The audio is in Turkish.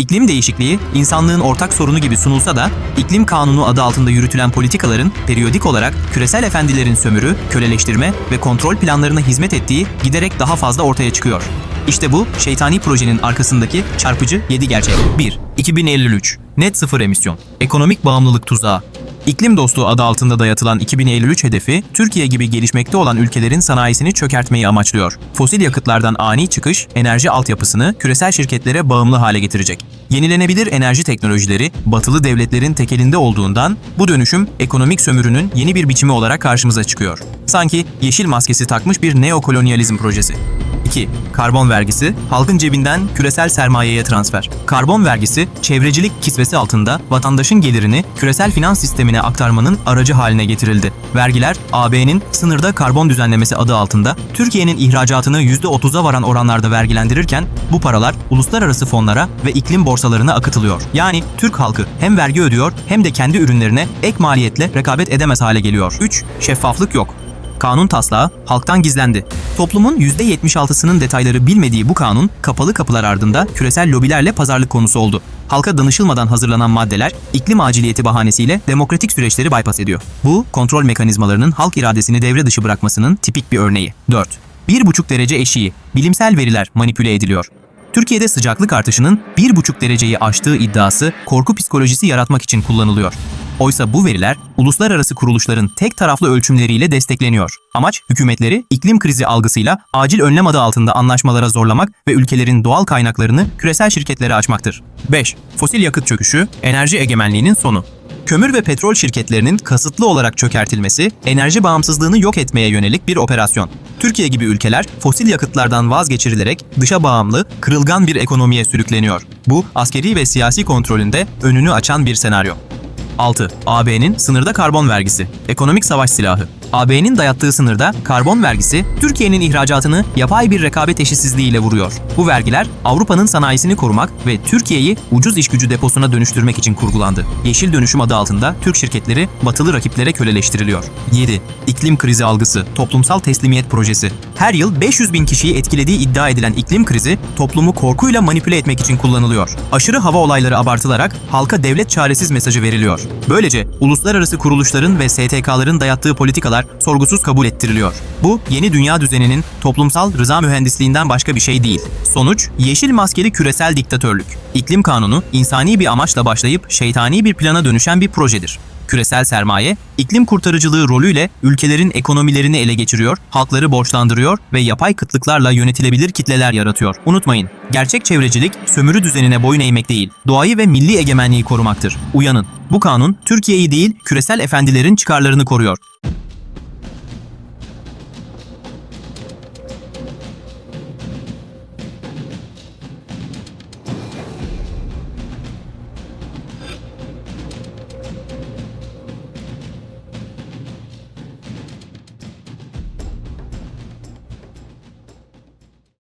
İklim değişikliği insanlığın ortak sorunu gibi sunulsa da iklim kanunu adı altında yürütülen politikaların periyodik olarak küresel efendilerin sömürü, köleleştirme ve kontrol planlarına hizmet ettiği giderek daha fazla ortaya çıkıyor. İşte bu şeytani projenin arkasındaki çarpıcı 7 gerçek. 1. 2053 Net sıfır emisyon. Ekonomik bağımlılık tuzağı. İklim dostluğu adı altında dayatılan 2053 hedefi, Türkiye gibi gelişmekte olan ülkelerin sanayisini çökertmeyi amaçlıyor. Fosil yakıtlardan ani çıkış, enerji altyapısını küresel şirketlere bağımlı hale getirecek. Yenilenebilir enerji teknolojileri, batılı devletlerin tekelinde olduğundan bu dönüşüm ekonomik sömürünün yeni bir biçimi olarak karşımıza çıkıyor. Sanki yeşil maskesi takmış bir neokolonyalizm projesi. 2. Karbon vergisi, halkın cebinden küresel sermayeye transfer. Karbon vergisi, çevrecilik kisvesi altında vatandaşın gelirini küresel finans sistemine aktarmanın aracı haline getirildi. Vergiler, AB'nin sınırda karbon düzenlemesi adı altında Türkiye'nin ihracatını %30'a varan oranlarda vergilendirirken bu paralar uluslararası fonlara ve iklim borsalarına akıtılıyor. Yani Türk halkı hem vergi ödüyor hem de kendi ürünlerine ek maliyetle rekabet edemez hale geliyor. 3. Şeffaflık yok. Kanun taslağı halktan gizlendi. Toplumun %76'sının detayları bilmediği bu kanun kapalı kapılar ardında küresel lobilerle pazarlık konusu oldu. Halka danışılmadan hazırlanan maddeler iklim aciliyeti bahanesiyle demokratik süreçleri bypass ediyor. Bu kontrol mekanizmalarının halk iradesini devre dışı bırakmasının tipik bir örneği. 4. 1,5 derece eşiği. Bilimsel veriler manipüle ediliyor. Türkiye'de sıcaklık artışının 1,5 dereceyi aştığı iddiası korku psikolojisi yaratmak için kullanılıyor. Oysa bu veriler uluslararası kuruluşların tek taraflı ölçümleriyle destekleniyor. Amaç hükümetleri iklim krizi algısıyla acil önlem adı altında anlaşmalara zorlamak ve ülkelerin doğal kaynaklarını küresel şirketlere açmaktır. 5. Fosil yakıt çöküşü, enerji egemenliğinin sonu. Kömür ve petrol şirketlerinin kasıtlı olarak çökertilmesi, enerji bağımsızlığını yok etmeye yönelik bir operasyon. Türkiye gibi ülkeler fosil yakıtlardan vazgeçirilerek dışa bağımlı, kırılgan bir ekonomiye sürükleniyor. Bu, askeri ve siyasi kontrolünde önünü açan bir senaryo. 6. AB'nin sınırda karbon vergisi. Ekonomik savaş silahı. AB'nin dayattığı sınırda karbon vergisi Türkiye'nin ihracatını yapay bir rekabet eşitsizliğiyle vuruyor. Bu vergiler Avrupa'nın sanayisini korumak ve Türkiye'yi ucuz iş gücü deposuna dönüştürmek için kurgulandı. Yeşil dönüşüm adı altında Türk şirketleri batılı rakiplere köleleştiriliyor. 7. İklim krizi algısı, toplumsal teslimiyet projesi. Her yıl 500 bin kişiyi etkilediği iddia edilen iklim krizi toplumu korkuyla manipüle etmek için kullanılıyor. Aşırı hava olayları abartılarak halka devlet çaresiz mesajı veriliyor. Böylece uluslararası kuruluşların ve STK'ların dayattığı politikalar sorgusuz kabul ettiriliyor. Bu yeni dünya düzeninin toplumsal rıza mühendisliğinden başka bir şey değil. Sonuç yeşil maskeli küresel diktatörlük. İklim kanunu insani bir amaçla başlayıp şeytani bir plana dönüşen bir projedir. Küresel sermaye, iklim kurtarıcılığı rolüyle ülkelerin ekonomilerini ele geçiriyor, halkları borçlandırıyor ve yapay kıtlıklarla yönetilebilir kitleler yaratıyor. Unutmayın, gerçek çevrecilik sömürü düzenine boyun eğmek değil, doğayı ve milli egemenliği korumaktır. Uyanın. Bu kanun Türkiye'yi değil, küresel efendilerin çıkarlarını koruyor.